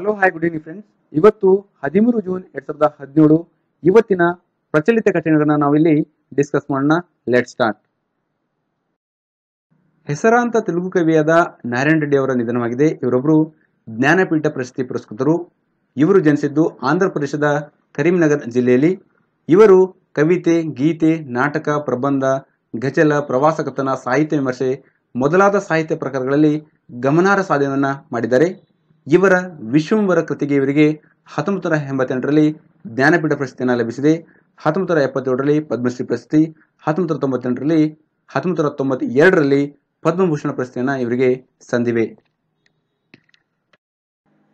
Hello hi good evening friends ಇವತ್ತು ಹದಿಮೂರು June ಎರಡ್ ಸಾವಿರದ ಹದಿನೇಳು, ಇವತ್ತಿನ ಪ್ರಚಲಿತ ಘಟನೆಗಳನ್ನ ನಾವಿಲ್ಲಿ ಡಿಸ್ಕಸ್ ಮಾಡೋಣ. ಲೆಟ್ ಸ್ಟಾರ್ಟ್ ಹೆಸರಾಂತ ತೆಲುಗು ಕವಿಯಾದ ನಾರಾಯಣ ರೆಡ್ಡಿ ಅವರ ನಿಧನವಾಗಿದೆ. ಇವರೊಬ್ಬರು ಜ್ಞಾನಪೀಠ ಪ್ರಶಸ್ತಿ ಪುರಸ್ಕೃತರು. ಇವರು ಜನಿಸಿದ್ದು ಆಂಧ್ರ ಪ್ರದೇಶದ ಕರೀಂನಗರ್ ಜಿಲ್ಲೆಯಲ್ಲಿ. ಇವರು ಕವಿತೆ, ಗೀತೆ, ನಾಟಕ, ಪ್ರಬಂಧ ಗಜಲ ಪ್ರವಾಸ ಕಥನ, ಸಾಹಿತ್ಯ ವಿಮರ್ಶೆ ಮೊದಲಾದ ಸಾಹಿತ್ಯ ಪ್ರಕಾರಗಳಲ್ಲಿ ಗಮನಾರ್ಹ ಸಾಧನೆಯನ್ನ ಮಾಡಿದ್ದಾರೆ. ಇವರ ವಿಶ್ವಂವರ ಕೃತಿಗೆ ಇವರಿಗೆ ಹತ್ತೊಂಬತ್ತು ಎಂಬತ್ತೆಂಟರಲ್ಲಿ ಜ್ಞಾನಪೀಠ ಪ್ರಶಸ್ತಿಯನ್ನು ಲಭಿಸಿದೆ. ಹತ್ತೊಂಬತ್ತು ನೂರ ಎಪ್ಪತ್ತೇಳರಲ್ಲಿ ಪದ್ಮಶ್ರೀ ಪ್ರಶಸ್ತಿ, ಹತ್ತೊಂಬತ್ತು ತೊಂಬತ್ತೆಂಟರಲ್ಲಿ ಹತ್ತೊಂಬತ್ತು ನೂರ ತೊಂಬತ್ತೆರಡರಲ್ಲಿ ಪದ್ಮಭೂಷಣ ಪ್ರಶಸ್ತಿಯನ್ನು ಇವರಿಗೆ ಸಂದಿವೆ.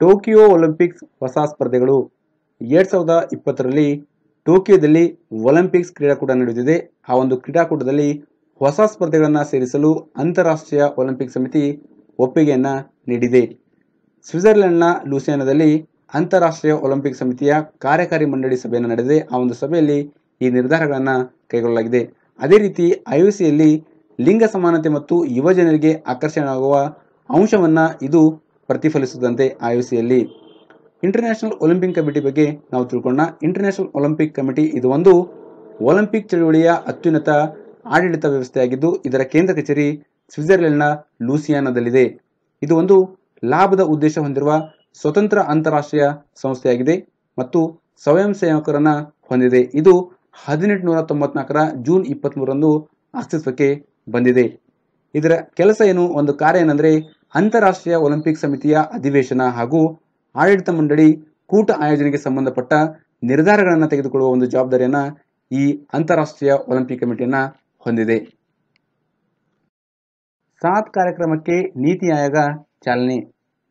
ಟೋಕಿಯೋ ಒಲಿಂಪಿಕ್ಸ್ ಹೊಸ ಸ್ಪರ್ಧೆಗಳು. ಎರಡ್ ಸಾವಿರದ ಇಪ್ಪತ್ತರಲ್ಲಿ ಟೋಕಿಯೋದಲ್ಲಿ ಒಲಿಂಪಿಕ್ಸ್ ಕ್ರೀಡಾಕೂಟ ನಡೆಯುತ್ತಿದೆ ಆ ಒಂದು ಕ್ರೀಡಾಕೂಟದಲ್ಲಿ ಹೊಸ ಸ್ಪರ್ಧೆಗಳನ್ನು ಸೇರಿಸಲು ಅಂತಾರಾಷ್ಟ್ರೀಯ ಒಲಿಂಪಿಕ್ ಸಮಿತಿ ಒಪ್ಪಿಗೆಯನ್ನು ನೀಡಿದೆ. ಸ್ವಿಟ್ಜರ್ಲೆಂಡ್ನ ಲೂಸಿಯಾನದಲ್ಲಿ ಅಂತಾರಾಷ್ಟ್ರೀಯ ಒಲಿಂಪಿಕ್ ಸಮಿತಿಯ ಕಾರ್ಯಕಾರಿ ಮಂಡಳಿ ಸಭೆಯನ್ನು ನಡೆದಿದೆ ಆ ಒಂದು ಸಭೆಯಲ್ಲಿ ಈ ನಿರ್ಧಾರಗಳನ್ನು ಕೈಗೊಳ್ಳಲಾಗಿದೆ. ಅದೇ ರೀತಿ ಐಒಸಿಯಲ್ಲಿ ಲಿಂಗ ಸಮಾನತೆ ಮತ್ತು ಯುವಜನರಿಗೆ ಆಕರ್ಷಣೆಯಾಗುವ ಅಂಶವನ್ನು ಇದು ಪ್ರತಿಫಲಿಸುತ್ತಂತೆ ಐಒಸಿಯಲ್ಲಿ ಇಂಟರ್ನ್ಯಾಷನಲ್ ಒಲಿಂಪಿಕ್ ಕಮಿಟಿ ಬಗ್ಗೆ ನಾವು ತಿಳ್ಕೊಂಡ ಇಂಟರ್ನ್ಯಾಷನಲ್ ಒಲಿಂಪಿಕ್ ಕಮಿಟಿ ಇದು ಒಂದು ಒಲಿಂಪಿಕ್ ಚಳುವಳಿಯ ಅತ್ಯುನ್ನತ ಆಡಳಿತ ವ್ಯವಸ್ಥೆಯಾಗಿದ್ದು, ಇದರ ಕೇಂದ್ರ ಕಚೇರಿ ಸ್ವಿಟ್ಜರ್ಲೆಂಡ್ನ ಲೂಸಿಯಾನದಲ್ಲಿದೆ. ಇದು ಒಂದು ಲಾಭದ ಉದ್ದೇಶ ಹೊಂದಿರುವ ಸ್ವತಂತ್ರ ಅಂತಾರಾಷ್ಟ್ರೀಯ ಸಂಸ್ಥೆಯಾಗಿದೆ ಮತ್ತು ಸ್ವಯಂ ಸೇವಕರನ್ನ ಹೊಂದಿದೆ. ಇದು ಹದಿನೆಂಟುನೂರ ತೊಂಬತ್ನಾಲ್ಕರ ಜೂನ್ ಇಪ್ಪತ್ತ್ಮೂರರಂದು ಅಸ್ತಿತ್ವಕ್ಕೆ ಬಂದಿದೆ. ಇದರ ಕೆಲಸ ಏನು? ಒಂದು ಕಾರ್ಯ ಏನಂದ್ರೆ ಅಂತಾರಾಷ್ಟ್ರೀಯ ಒಲಿಂಪಿಕ್ ಸಮಿತಿಯ ಅಧಿವೇಶನ ಹಾಗೂ ಆಡಳಿತ ಮಂಡಳಿ ಕೂಟ ಆಯೋಜನೆಗೆ ಸಂಬಂಧಪಟ್ಟ ನಿರ್ಧಾರಗಳನ್ನು ತೆಗೆದುಕೊಳ್ಳುವ ಒಂದು ಜವಾಬ್ದಾರಿಯನ್ನು ಈ ಅಂತಾರಾಷ್ಟ್ರೀಯ ಒಲಿಂಪಿಕ್ ಕಮಿಟಿಯನ್ನು ಹೊಂದಿದೆ. ಸಾತ್ ಕಾರ್ಯಕ್ರಮಕ್ಕೆ ನೀತಿ ಆಯೋಗ ಚಾಲನೆ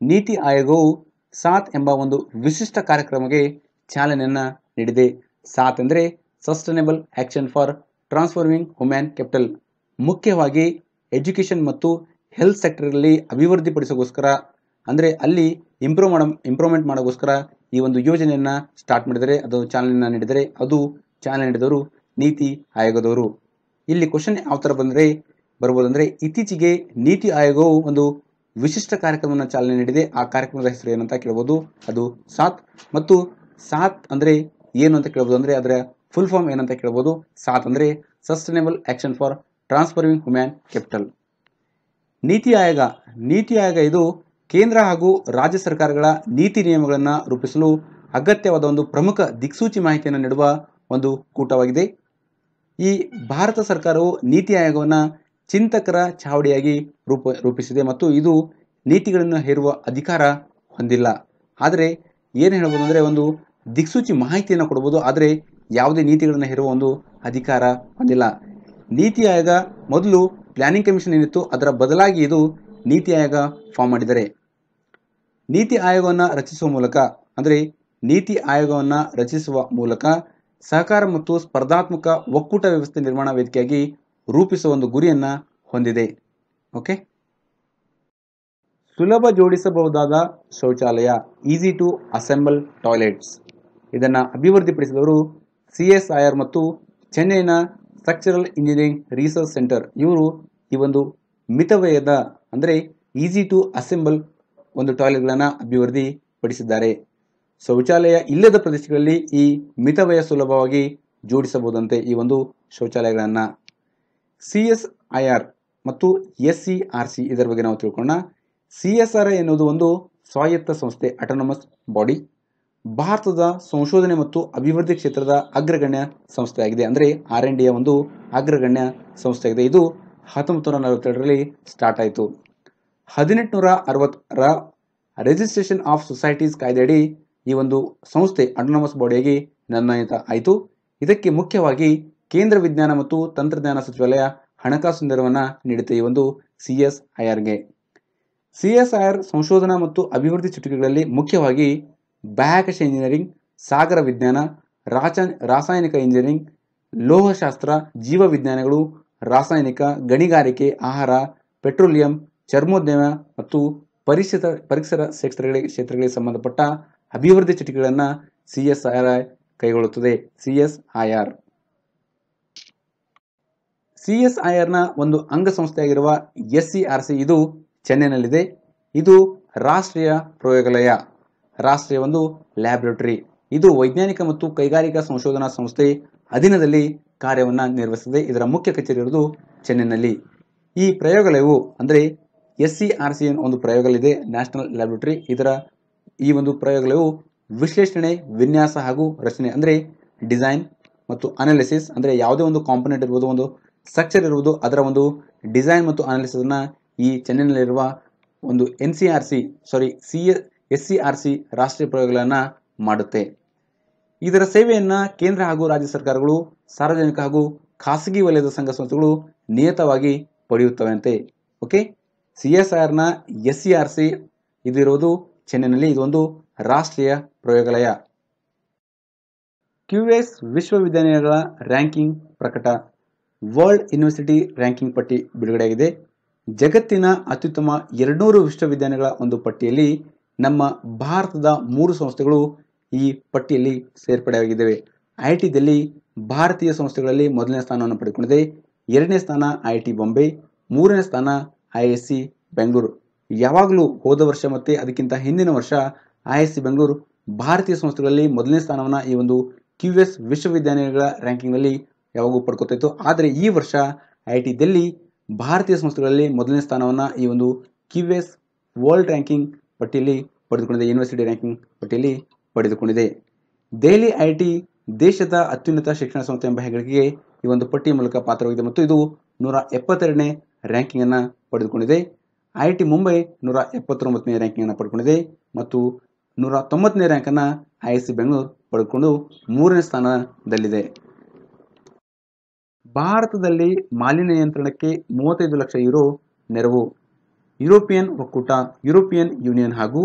ನೀತಿ ಆಯೋಗವು ಸಾತ್ ಎಂಬ ಒಂದು ವಿಶಿಷ್ಟ ಕಾರ್ಯಕ್ರಮಕ್ಕೆ ಚಾಲನೆಯನ್ನು ನೀಡಿದೆ. ಸಾತ್ ಅಂದರೆ sustainable action for transforming human capital. ಮುಖ್ಯವಾಗಿ ಎಜುಕೇಷನ್ ಮತ್ತು ಹೆಲ್ತ್ ಸೆಕ್ಟರ್ನಲ್ಲಿ ಅಭಿವೃದ್ಧಿಪಡಿಸೋಗೋಸ್ಕರ, ಅಂದರೆ ಅಲ್ಲಿ ಇಂಪ್ರೂವ್ ಮಾಡೋ, ಇಂಪ್ರೂವ್ಮೆಂಟ್ ಮಾಡೋಕ್ಕೋಸ್ಕರ ಈ ಒಂದು ಯೋಜನೆಯನ್ನು ಸ್ಟಾರ್ಟ್ ಮಾಡಿದರೆ, ಅದು ಚಾಲನೆಯನ್ನು ನೀಡಿದರೆ, ಅದು ಚಾಲನೆ ನೀಡಿದವರು ನೀತಿ ಆಯೋಗದವರು. ಇಲ್ಲಿ ಕ್ವಶನ್ ಯಾವ ಥರ ಬಂದರೆ, ಬರ್ಬೋದಂದರೆ ಇತ್ತೀಚೆಗೆ ನೀತಿ ಆಯೋಗವು ಒಂದು ವಿಶಿಷ್ಟ ಕಾರ್ಯಕ್ರಮವನ್ನು ಚಾಲನೆ ನೀಡಿದೆ. ಆ ಕಾರ್ಯಕ್ರಮದ ಹೆಸರು ಏನಂತ ಕೇಳ್ಬೋದು. ಅದು ಸಾತ್ ಮತ್ತು ಸಾತ್ ಅಂದ್ರೆ ಏನು ಅಂತ ಕೇಳ್ಬೋದು ಅಂದ್ರೆ ಅದರ ಫುಲ್ ಫಾರ್ಮ್ ಏನಂತ ಕೇಳ್ಬೋದು. ಸಾತ್ ಅಂದ್ರೆ sustainable action for transforming human capital NITI Aayog. NITI ಆಯೋಗ ಇದು ಕೇಂದ್ರ ಹಾಗೂ ರಾಜ್ಯ ಸರ್ಕಾರಗಳ ನೀತಿ ನಿಯಮಗಳನ್ನು ರೂಪಿಸಲು ಅಗತ್ಯವಾದ ಒಂದು ಪ್ರಮುಖ ದಿಕ್ಸೂಚಿ ಮಾಹಿತಿಯನ್ನು ನೀಡುವ ಒಂದು ಕೂಟವಾಗಿದೆ. ಈ ಭಾರತ ಸರ್ಕಾರವು ನೀತಿ ಆಯೋಗವನ್ನು ಚಿಂತಕರ ಚಾವಡಿಯಾಗಿ ರೂಪ, ರೂಪಿಸಿದೆ ಮತ್ತು ಇದು ನೀತಿಗಳನ್ನು ಹೇರುವ ಅಧಿಕಾರ ಹೊಂದಿಲ್ಲ. ಆದರೆ ಏನು ಹೇಳ್ಬೋದು ಅಂದರೆ ಒಂದು ದಿಕ್ಸೂಚಿ ಮಾಹಿತಿಯನ್ನು ಕೊಡ್ಬೋದು, ಆದರೆ ಯಾವುದೇ ನೀತಿಗಳನ್ನು ಹೇರುವ ಒಂದು ಅಧಿಕಾರ ಹೊಂದಿಲ್ಲ. ನೀತಿ ಆಯೋಗ ಮೊದಲು ಪ್ಲಾನಿಂಗ್ ಕಮಿಷನ್ ಏನಿತ್ತು, ಅದರ ಬದಲಾಗಿ ಇದು ನೀತಿ ಆಯೋಗ ಫಾರ್ಮ್ ಮಾಡಿದ್ದಾರೆ ನೀತಿ ಆಯೋಗವನ್ನು ರಚಿಸುವ ಮೂಲಕ, ಅಂದರೆ ನೀತಿ ಆಯೋಗವನ್ನು ರಚಿಸುವ ಮೂಲಕ ಸಹಕಾರ ಮತ್ತು ಸ್ಪರ್ಧಾತ್ಮಕ ಒಕ್ಕೂಟ ವ್ಯವಸ್ಥೆ ನಿರ್ಮಾಣ ವೇದಿಕೆಯಾಗಿ ರೂಪಿಸುವ ಒಂದು ಗುರಿಯನ್ನು ಹೊಂದಿದೆ. ಓಕೆ? ಸುಲಭ ಜೋಡಿಸಬಹುದಾದ ಶೌಚಾಲಯ ಈಸಿ ಟು ಅಸೆಂಬಲ್ ಟಾಯ್ಲೆಟ್ಸ್ ಇದನ್ನು ಅಭಿವೃದ್ಧಿಪಡಿಸಿದವರು ಸಿ ಎಸ್ ಐ ಆರ್ ಮತ್ತು ಚೆನ್ನೈನ ಸ್ಟ್ರಕ್ಚರಲ್ ಇಂಜಿನಿಯರಿಂಗ್ ರಿಸರ್ಚ್ ಸೆಂಟರ್ ಇವರು ಈ ಒಂದು ಮಿತವ್ಯಯದ, ಅಂದರೆ ಈಸಿ ಟು ಅಸೆಂಬಲ್ ಒಂದು ಟಾಯ್ಲೆಟ್ಗಳನ್ನು ಅಭಿವೃದ್ಧಿಪಡಿಸಿದ್ದಾರೆ. ಶೌಚಾಲಯ ಇಲ್ಲದ ಪ್ರದೇಶಗಳಲ್ಲಿ ಈ ಮಿತವ್ಯಯ ಸುಲಭವಾಗಿ ಜೋಡಿಸಬಹುದಂತೆ ಈ ಒಂದು ಶೌಚಾಲಯಗಳನ್ನು. ಸಿ ಎಸ್ ಐ ಆರ್ ಮತ್ತು ಎಸ್ ಸಿ ಆರ್ ಸಿ ಇದರ ಬಗ್ಗೆ ನಾವು ತಿಳ್ಕೊಳ್ಳೋಣ. ಸಿ ಎಸ್ ಆರ್ ಐ ಎನ್ನುವುದು ಒಂದು ಸ್ವಾಯತ್ತ ಸಂಸ್ಥೆ ಅಟೋನಮಸ್ ಬಾಡಿ ಭಾರತದ ಸಂಶೋಧನೆ ಮತ್ತು ಅಭಿವೃದ್ಧಿ ಕ್ಷೇತ್ರದ ಅಗ್ರಗಣ್ಯ ಸಂಸ್ಥೆಯಾಗಿದೆ. ಅಂದರೆ ಆರ್ ಎನ್ ಡಿಯ ಒಂದು ಅಗ್ರಗಣ್ಯ ಸಂಸ್ಥೆಯಾಗಿದೆ. ಇದು ಹತ್ತೊಂಬತ್ತು ನೂರ ನಲವತ್ತೆರಡರಲ್ಲಿ ಸ್ಟಾರ್ಟ್ ಆಯಿತು. ಹದಿನೆಂಟುನೂರ ಅರವತ್ತರ ರಿಜಿಸ್ಟ್ರೇಷನ್ ಆಫ್ ಸೊಸೈಟೀಸ್ ಕಾಯ್ದೆಯಡಿ ಈ ಒಂದು ಸಂಸ್ಥೆ ಅಟೋನಮಸ್ ಬಾಡಿಯಾಗಿ ನಿರ್ಣಯಿತ ಆಯಿತು. ಇದಕ್ಕೆ ಮುಖ್ಯವಾಗಿ ಕೇಂದ್ರ ವಿಜ್ಞಾನ ಮತ್ತು ತಂತ್ರಜ್ಞಾನ ಸಚಿವಾಲಯ ಹಣಕಾಸು ನೆರವನ್ನು ನೀಡುತ್ತೆ ಈ ಒಂದು ಸಿ ಎಸ್ ಐ ಆರ್ಗೆ. ಸಂಶೋಧನಾ ಮತ್ತು ಅಭಿವೃದ್ಧಿ ಚಟುವಟಿಕೆಗಳಲ್ಲಿ ಮುಖ್ಯವಾಗಿ ಬಾಹ್ಯಾಕಾಶ ಇಂಜಿನಿಯರಿಂಗ್, ಸಾಗರ ವಿಜ್ಞಾನ ರಾಸಾಯನಿಕ ಇಂಜಿನಿಯರಿಂಗ್, ಲೋಹಶಾಸ್ತ್ರ ಜೀವ ವಿಜ್ಞಾನಗಳು ರಾಸಾಯನಿಕ, ಗಣಿಗಾರಿಕೆ, ಆಹಾರ, ಪೆಟ್ರೋಲಿಯಂ, ಚರ್ಮೋದ್ಯಮ ಮತ್ತು ಪರಿಸರ ಪರಿಸರ ಕ್ಷೇತ್ರಗಳಿಗೆ ಕ್ಷೇತ್ರಗಳಿಗೆ ಸಂಬಂಧಪಟ್ಟ ಅಭಿವೃದ್ಧಿ ಚಟುವಟಿಕೆಗಳನ್ನು C S I R ಕೈಗೊಳ್ಳುತ್ತದೆ. C S I R. C S I ಒಂದು ಅಂಗಸಂಸ್ಥೆಯಾಗಿರುವ ಎಸ್ ಸಿ ಆರ್ ಸಿ ಇದು ಚೆನ್ನೈನಲ್ಲಿದೆ. ಇದು ರಾಷ್ಟ್ರೀಯ ಪ್ರಯೋಗಾಲಯ, ರಾಷ್ಟ್ರೀಯ ಒಂದು ಲ್ಯಾಬೊರೇಟರಿ. ಇದು ವೈಜ್ಞಾನಿಕ ಮತ್ತು ಕೈಗಾರಿಕಾ ಸಂಶೋಧನಾ ಸಂಸ್ಥೆ ಅಧೀನದಲ್ಲಿ ಕಾರ್ಯವನ್ನು ನಿರ್ವಹಿಸುತ್ತದೆ ಇದರ ಮುಖ್ಯ ಕಚೇರಿ ಇರುವುದು ಚೆನ್ನೈನಲ್ಲಿ. ಈ ಪ್ರಯೋಗಾಲಯವು ಅಂದರೆ ಎಸ್ ಸಿ ಆರ್ ಸಿ ಒಂದು ಪ್ರಯೋಗಾಲಯ ಇದೆ ನ್ಯಾಷನಲ್ ಲ್ಯಾಬೊರೇಟರಿ. ಇದರ ಈ ಒಂದು ಪ್ರಯೋಗಾಲಯವು ವಿಶ್ಲೇಷಣೆ, ವಿನ್ಯಾಸ ಹಾಗೂ ರಚನೆ ಅಂದರೆ ಡಿಸೈನ್ ಮತ್ತು ಅನಾಲಿಸಿಸ್ ಅಂದರೆ ಯಾವುದೇ ಒಂದು ಕಾಂಪೊನೆಂಟ್ ಇರ್ಬೋದು, ಒಂದು ಸ್ಟ್ರಕ್ಚರ್ ಇರುವುದು ಅದರ ಒಂದು ಡಿಸೈನ್ ಮತ್ತು ಅನಾಲಿಸಿಸನ್ನು ಈ ಚೆನ್ನೈನಲ್ಲಿರುವ ಒಂದು N C R C sorry C S C R C ರಾಷ್ಟ್ರೀಯ ಪ್ರಯೋಗಗಳನ್ನು ಮಾಡುತ್ತೆ. ಇದರ ಸೇವೆಯನ್ನು ಕೇಂದ್ರ ಹಾಗೂ ರಾಜ್ಯ ಸರ್ಕಾರಗಳು, ಸಾರ್ವಜನಿಕ ಹಾಗೂ ಖಾಸಗಿ ವಲಯದ ಸಂಘ ಸಂಸ್ಥೆಗಳು ನಿಯತವಾಗಿ ಪಡೆಯುತ್ತವಂತೆ ಓಕೆ ಸಿ ಎಸ್ ಆರ್ನ ಎಸ್ ಸಿ ಆರ್ ಸಿ ಇದಿರುವುದು ಚೆನ್ನೈನಲ್ಲಿ ಇದೊಂದು ರಾಷ್ಟ್ರೀಯ ಪ್ರಯೋಗಾಲಯ. ಕ್ಯೂ ಎಸ್ ವಿಶ್ವವಿದ್ಯಾನಿಲಯಗಳ ರ್ಯಾಂಕಿಂಗ್ ಪ್ರಕಟ. ವರ್ಲ್ಡ್ ಯೂನಿವರ್ಸಿಟಿ ರ್ಯಾಂಕಿಂಗ್ ಪಟ್ಟಿ ಬಿಡುಗಡೆಯಾಗಿದೆ. ಜಗತ್ತಿನ ಅತ್ಯುತ್ತಮ ಎರಡ್ನೂರು ವಿಶ್ವವಿದ್ಯಾಲಯಗಳ ಒಂದು ಪಟ್ಟಿಯಲ್ಲಿ ನಮ್ಮ ಭಾರತದ ಮೂರು ಸಂಸ್ಥೆಗಳು ಈ ಪಟ್ಟಿಯಲ್ಲಿ ಸೇರ್ಪಡೆಯಾಗಿದ್ದಾವೆ. ಐ ಐ ಟಿದಲ್ಲಿ ಭಾರತೀಯ ಸಂಸ್ಥೆಗಳಲ್ಲಿ ಮೊದಲನೇ ಸ್ಥಾನವನ್ನು ಪಡೆದುಕೊಂಡಿದೆ. ಎರಡನೇ ಸ್ಥಾನ ಐ ಟಿ ಬಾಂಬೆ, ಮೂರನೇ ಸ್ಥಾನ ಐ ಎಸ್ ಸಿ ಬೆಂಗಳೂರು. ಯಾವಾಗಲೂ ಹೋದ ವರ್ಷ ಮತ್ತು ಅದಕ್ಕಿಂತ ಹಿಂದಿನ ವರ್ಷ ಐ ಎಸ್ ಸಿ ಬೆಂಗಳೂರು ಭಾರತೀಯ ಸಂಸ್ಥೆಗಳಲ್ಲಿ ಮೊದಲನೇ ಸ್ಥಾನವನ್ನು ಈ ಒಂದು ಕ್ಯೂ ಎಸ್ ವಿಶ್ವವಿದ್ಯಾನಿಲಯಗಳ ರ್ಯಾಂಕಿಂಗ್ನಲ್ಲಿ ಯಾವಾಗೂ ಪಡ್ಕೊತಾಯಿತ್ತು ಆದರೆ ಈ ವರ್ಷ ಐ ಟಿ ದೆಲ್ಲಿ ಭಾರತೀಯ ಸಂಸ್ಥೆಗಳಲ್ಲಿ ಮೊದಲನೇ ಸ್ಥಾನವನ್ನು ಈ ಒಂದು ಕ್ಯೂ ಎಸ್ ವರ್ಲ್ಡ್ ರ್ಯಾಂಕಿಂಗ್ ಪಟ್ಟಿಯಲ್ಲಿ ಪಡೆದುಕೊಂಡಿದೆ ಯೂನಿವರ್ಸಿಟಿ ರ್ಯಾಂಕಿಂಗ್ ಪಟ್ಟಿಯಲ್ಲಿ ಪಡೆದುಕೊಂಡಿದೆ. ದೆಹಲಿ ಐ ಟಿ ದೇಶದ ಅತ್ಯುನ್ನತ ಶಿಕ್ಷಣ ಸಂಸ್ಥೆ ಎಂಬ ಹೆಗ್ಗಳಿಕೆಗೆ ಈ ಒಂದು ಪಟ್ಟಿಯ ಮೂಲಕ ಪಾತ್ರವಾಗಿದೆ ಮತ್ತು ಇದು ನೂರ ಎಪ್ಪತ್ತೆರಡನೇ ರ್ಯಾಂಕಿಂಗನ್ನು ಪಡೆದುಕೊಂಡಿದೆ. ಐ ಟಿ ಮುಂಬೈ ನೂರ ಎಪ್ಪತ್ತೊಂಬತ್ತನೇ ರ್ಯಾಂಕಿಂಗನ್ನು ಪಡ್ಕೊಂಡಿದೆ ಮತ್ತು ನೂರ ತೊಂಬತ್ತನೇ ರ್ಯಾಂಕನ್ನು ಐ ಎಸ್ ಸಿ ಬೆಂಗಳೂರು ಪಡೆದುಕೊಂಡು ಮೂರನೇ ಸ್ಥಾನದಲ್ಲಿದೆ. ಭಾರತದಲ್ಲಿ ಮಾಲಿನ್ಯ ನಿಯಂತ್ರಣಕ್ಕೆ ಮೂವತ್ತೈದು ಲಕ್ಷ ಯುರೋ ನೆರವು. ಯುರೋಪಿಯನ್ ಒಕ್ಕೂಟ, ಯುರೋಪಿಯನ್ ಯೂನಿಯನ್ ಹಾಗೂ